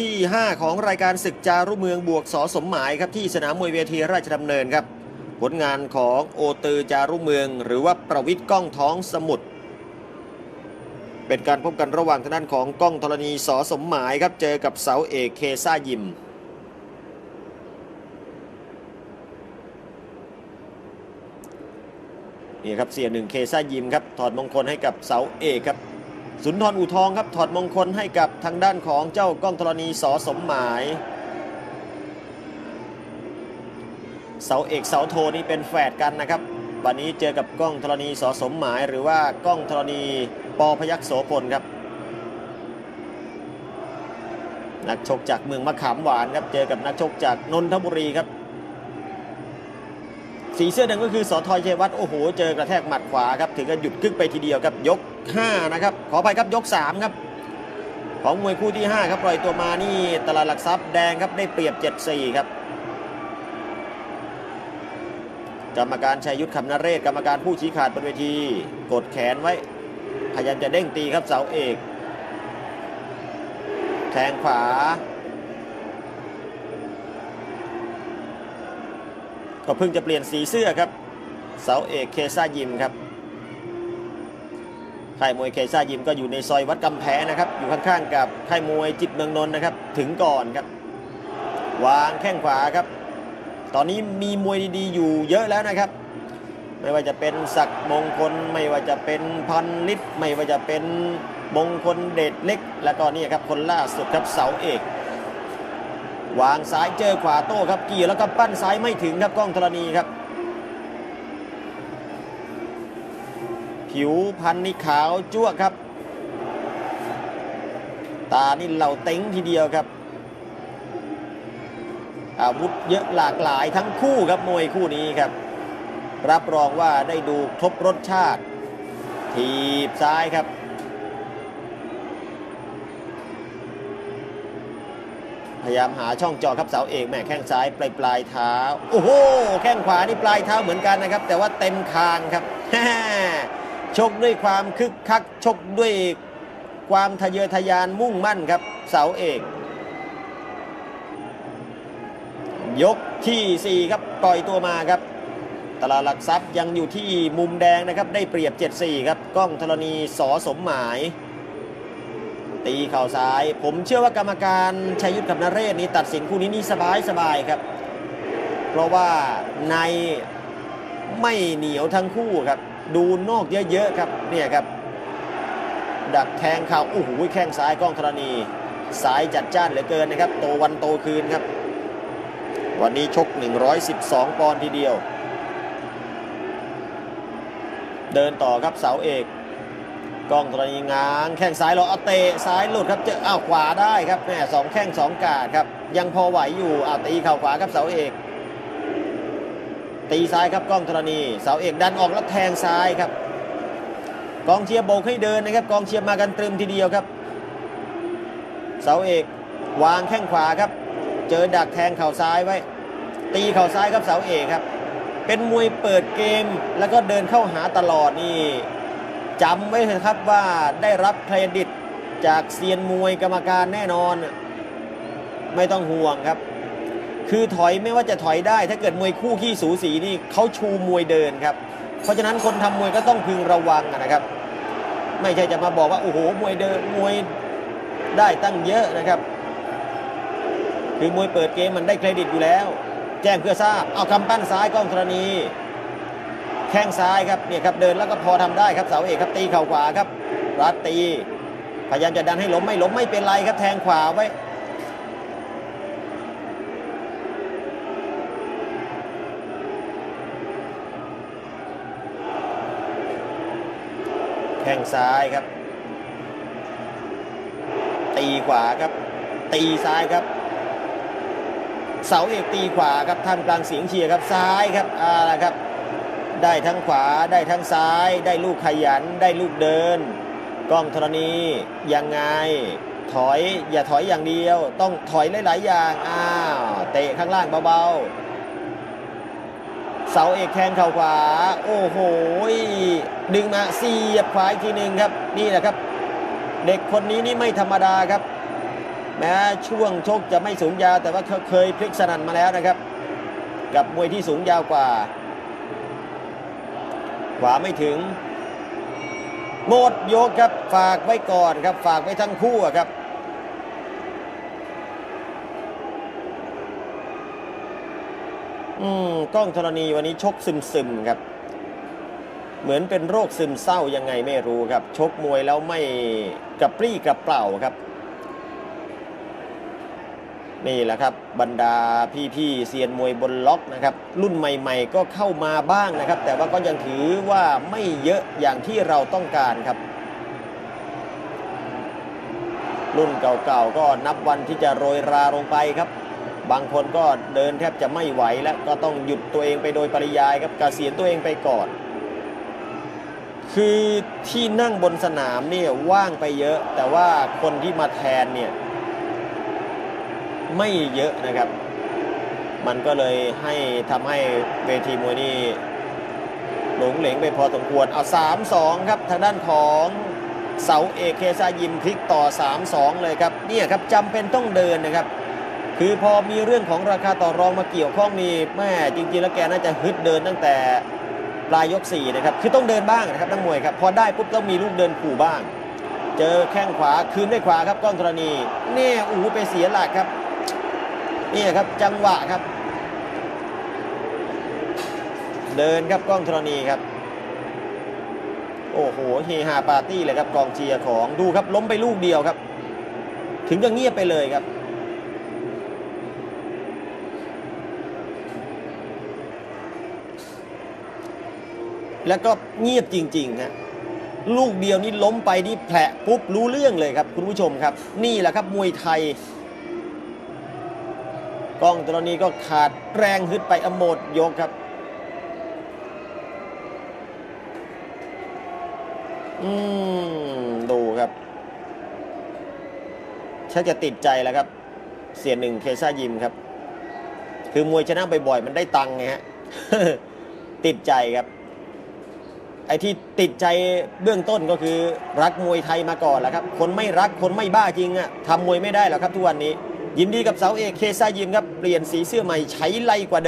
ที่ 5 ของรายการศึกจารุเมืองบวกสอสมหมายครับที่สนามมวยเวทีราชดำเนินครับ ผลงานของโอตือจารุเมือง หรือว่าประวิทย์ก้องท้องสมุทรเป็นการพบกันระหว่างทางด้านของก้องธรณีสอสมหมายครับเจอกับเสาเอกเคซ่ายิมนี่ครับเสียหนึ่งเคซ่ายิมครับถอดมงคลให้กับเสาเอกครับ สุนทรอู่ทองครับถอดมงคลให้กับทางด้านของเจ้าก้องธรณีสอสมหมาย เสาเอกเสาโทนี่เป็นแฝดกันนะครับ วันนี้เจอกับก้องธรณีสอสมหมาย หรือว่าก้องธรณีปอพยัคฆ์โสพลครับ นักชกจากเมืองมะขามหวานครับเจอกับนักชกจากนนทบุรีครับ สีเสื้อแดงก็คือสอทอยชัยวัฒน์โอ้โหเจอกระแทกหมัดขวาครับถึงกับหยุดกึกไปทีเดียวครับยก 5 นะครับ ขอไปครับยก 3 ครับ ของมวยคู่ที่ 5 ครับปล่อยตัวมานี่ตลาดหลักทรัพย์แดงครับได้เปรียบ 7-4 ครับกรรมการชัยยุทธคำนเรศกรรมการผู้ชี้ขาดบนเวที กดแขนไว้ พยายามจะเด้งตีครับเสาเอก แทงขวาก็เพิ่งจะเปลี่ยนสีเสื้อครับ เสาเอกเคซ่ายิมครับ ค่ายมวยเคซ่ายิมก็อยู่ในซอยวัดกำแพงนะครับ อยู่ข้างๆกับค่ายมวยจิตเมืองนนท์นะครับ ถึงก่อนครับ วางแข้งขวาครับ ตอนนี้มีมวยดีๆ อยู่เยอะแล้วนะครับ ไม่ว่าจะเป็นศักดิ์มงคล ไม่ว่าจะเป็นพันลิตไม่ว่าจะเป็นมงคลเดชเล็ก แล้วก็นี่ครับคนล่าสุดครับเสาเอกวางซ้ายเจอขวาโต้ครับเกี่ยวแล้วก็ปั้นซ้ายไม่ถึงครับกล้องธรณีครับ ผิวพันธุ์นี่ขาวจ้วครับ ตานี่เหล่าเต็งทีเดียวครับ อาวุธเยอะหลากหลายทั้งคู่ครับมวยคู่นี้ครับ รับรองว่าได้ดูครบรสชาติ ทีบซ้ายครับพยายามหาช่องจอครับเสาเอกแม่แข้งซ้ายปลายปลายเท้า โอ้โห แข้งขวานี่ปลายเท้าเหมือนกันนะครับ แต่ว่าเต็มคางครับ ชกด้วยความคึกคักชกด้วยความทะเยอทะยานมุ่งมั่นครับ เสาเอก ยกทีสี่ 4 ครับปล่อยตัวมาครับ ตลาดหลักทรัพย์ยังอยู่ที่มุมแดงนะครับ ได้เปรียบ 7-4 ครับกล้องธรณีสอสมหมาย ตีเข่าซ้าย ผมเชื่อว่ากรรมการชัยยุทธกับนเรศนี่ตัดสินคู่นี้นี่สบายสบายครับ เพราะว่าในไม่เหนียวทั้งคู่ครับ ดูนอกเยอะๆครับเนี่ยครับ ดักแทงเข่าโอ้โหแข้งซ้ายกล้องธรณีสายจัดจ้านเหลือเกินนะครับ โตวันโตคืนครับ วันนี้ชก 112 ปอนด์ทีเดียว เดินต่อครับเสาเอกกล้องธรณีง้างแข้งซ้ายเราเอาเตะซ้ายหลุดครับเจออ้าวขวาได้ครับแม่สองแข้งสองกาดครับ ยังพอไหวอยู่อ้าวตีเข่าขวาครับเสาเอก ตีซ้ายครับกล้องธรณีเสาเอกดันออกแล้วแทงซ้ายครับ กองเชียร์โบกให้เดินนะครับ กองเชียร์มากันตรึมทีเดียวครับ เสาเอกวางแข้งขวาครับ เจอดักแทงเข่าซ้ายไว้ ตีเข่าซ้ายครับเสาเอกครับ เป็นมวยเปิดเกมแล้วก็เดินเข้าหาตลอดนี่จำไว้เถอะครับว่าได้รับเครดิตจากเซียนมวยกรรมการแน่นอน ไม่ต้องห่วงครับ คือถอยไม่ว่าจะถอยได้ ถ้าเกิดมวยคู่ขี้สูสีนี่เขาชูมวยเดินครับ เพราะฉะนั้นคนทำมวยก็ต้องพึงระวังนะครับ ไม่ใช่จะมาบอกว่าโอ้โหมวยเดินมวยได้ตั้งเยอะนะครับ คือมวยเปิดเกมมันได้เครดิตอยู่แล้ว แจ้งเพื่อทราบ เอาคำปั้นซ้ายกล้องธรณี แข้งซ้ายครับเนี่ยครับเดินแล้วก็พอทำได้ครับเสาเอกครับตีเข่าขวาครับรัดตีพยายามจะดันให้ล้มไม่ล้มไม่เป็นไรครับแทงขวาไว้ ข้งซ้ายครับ ตีขวาครับ ตีซ้ายครับ เสาเอกตีขวาครับท่ามกลางเสียงเชียร์ครับซ้ายครับอ่าครับ ได้ทั้งขวาได้ทั้งซ้าย ได้ลูกขยันได้ลูกเดินกล้องธรณียังไง ถอยอย่าถอยอย่างเดียว ต้องถอยหลาย ๆ อย่างอ้าวเตะข้างล่างเบา ๆ เสาเอกแทงเข่าขวา โอ้โห ดึงมาเสียบขวาอีกทีหนึ่งครับ นี่แหละครับ เด็กคนนี้นี่ไม่ธรรมดาครับ แม้ช่วงชกจะไม่สูงยาว แต่ว่าเขาเคยพลิกสนั่นมาแล้วนะครับ กับมวยที่สูงยาวกว่า ขวาไม่ถึงหมดยกครับฝากไว้ก่อนครับ ฝากไว้ทั้งคู่ครับ อืมกล้องธรณีวันนี้ชกซึมๆครับ เหมือนเป็นโรคซึมเศร้ายังไงไม่รู้ครับ ชกมวยแล้วไม่กระปรี้กระเปร่าครับ นี่แหละครับ บรรดาพี่ๆเซียนมวยบนล็อกนะครับ รุ่นใหม่ ๆ ก็เข้ามาบ้างนะครับ แต่ว่าก็ยังถือว่าไม่เยอะอย่างที่เราต้องการครับรุ่นเก่าๆก็นับวันที่จะโรยราลงไปครับ บางคนก็เดินแทบจะไม่ไหวแล้วก็ต้องหยุดตัวเองไปโดยปริยายครับกเกษียณตัวเองไปก่อน คือที่นั่งบนสนามเนี่ยว่างไปเยอะ แต่ว่าคนที่มาแทนเนี่ยไม่เยอะนะครับ มันก็เลยให้ทำให้เวทีมวยนี่หลงเหลงไปพอสมควรเอา3-2 ครับทางด้านของเสาเอกเคซายิมพลิกต่อ 3-2 เลยครับเนี่ยครับจำเป็นต้องเดินนะครับ คือพอมีเรื่องของราคาต่อรองมาเกี่ยวข้องนี่แม่จริงๆ แล้วแกน่าจะฮึดเดินตั้งแต่ปลายยก4นะครับคือต้องเดินบ้างนะครับนักมวยครับพอได้ปุ๊บต้องมีลูกเดินขู่บ้าง เจอแข้งขวาคืนด้วยขวาครับก้องธรณีเนี่ยอู้ไปเสียหลักครับนี่ครับจังหวะครับ เดินครับกล้องธรณีครับโอ้โหเฮฮาปาร์ตี้เลยครับกองเชียร์ของดูครับล้มไปลูกเดียวครับ ถึงจะเงียบไปเลยครับ แล้วก็เงียบจริงๆนะลูกเดียวนี่ล้มไปนี่แผลปุ๊บรู้เรื่องเลยครับ คุณผู้ชมครับ นี่แหละครับมวยไทยกล้องตัวนี้ก็ขาดแรงฮึดไปอโมดยกครับ อืม ดูครับชักจะติดใจแล้วครับ เสียหนึ่งเคซ่ายิมครับ คือมวยชนะบ่อยๆ มันได้ตังค์ไงฮะ ติดใจครับ ไอ้ที่ติดใจเบื้องต้นก็คือรักมวยไทยมาก่อนแหละครับ คนไม่รักคนไม่บ้าจริงอะทำมวยไม่ได้หรอกครับทุกวันนี้ ยินดีกับเสาเอกเคซ่ายิมครับ เปลี่ยนสีเสื้อใหม่ใช้ไล่กว่าเดิม